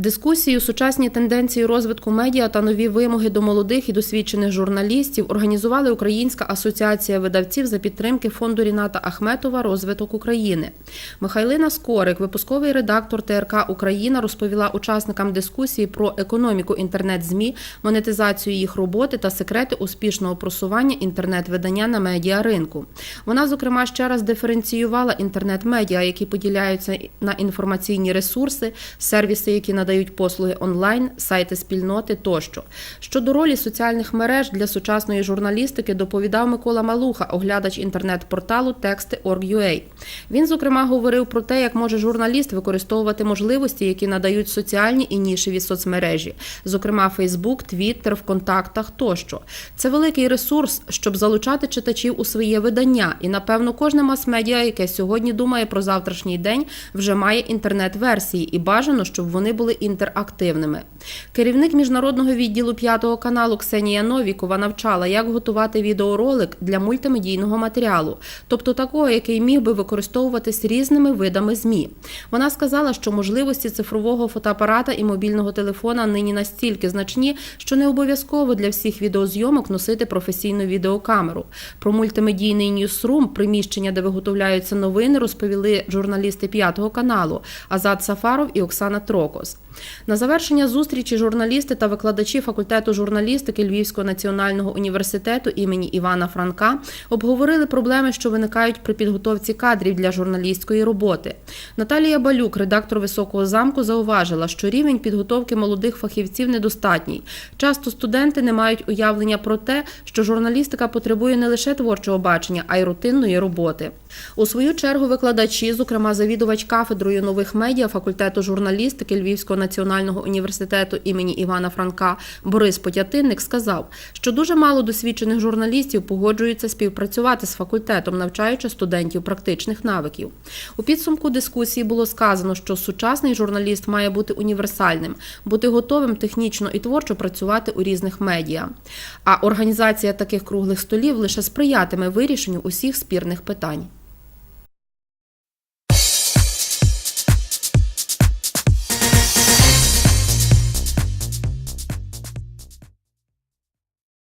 Дискусію сучасні тенденції розвитку медіа та нові вимоги до молодих і досвідчених журналістів організували Українська асоціація видавців за підтримки фонду Ріната Ахметова Розвиток України. Михайлина Скорик, випусковий редактор ТРК Україна, розповіла учасникам дискусії про економіку інтернет-змі, монетизацію їх роботи та секрети успішного просування інтернет-видання на медіаринку. Вона, зокрема, ще раз диференціювала інтернет-медіа, які поділяються на інформаційні ресурси, сервіси, які надають послуги онлайн, сайти спільноти тощо. Щодо ролі соціальних мереж для сучасної журналістики доповідав Микола Малуха, оглядач інтернет-порталу Тексти.org.ua. Він, зокрема, говорив про те, як може журналіст використовувати можливості, які надають соціальні і нішеві соцмережі, зокрема Фейсбук, Твіттер, ВКонтактах тощо. Це великий ресурс, щоб залучати читачів у своє видання. І напевно кожне мас-медіа, яке сьогодні думає про завтрашній день, вже має інтернет-версії, і бажано, щоб вони були інтерактивними. Керівник міжнародного відділу п'ятого каналу Ксенія Новікова навчала, як готувати відеоролик для мультимедійного матеріалу, тобто такого, який міг би використовуватись різними видами змі. Вона сказала, що можливості цифрового фотоапарата і мобільного телефона нині настільки значні, що не обов'язково для всіх відеозйомок носити професійну відеокамеру. Про мультимедійний ньюсрум, приміщення, де виготовляються новини, розповіли журналісти п'ятого каналу Азат Сафаров і Оксана Трокос. На завершення зустрічі журналісти та викладачі факультету журналістики Львівського національного університету імені Івана Франка обговорили проблеми, що виникають при підготовці кадрів для журналістської роботи. Наталія Балюк, редактор високого замку, зауважила, що рівень підготовки молодих фахівців недостатній. Часто студенти не мають уявлення про те, що журналістика потребує не лише творчого бачення, а й рутинної роботи. У свою чергу викладачі, зокрема завідувач кафедрою нових медіа факультету журналістики Львівського національного університету імені Івана Франка Борис Потятинник, сказав, що дуже мало досвідчених журналістів погоджуються співпрацювати з факультетом, навчаючи студентів практичних навиків. У підсумку дискусії було сказано, що сучасний журналіст має бути універсальним, бути готовим технічно і творчо працювати у різних медіа. А організація таких круглих столів лише сприятиме вирішенню усіх спірних питань.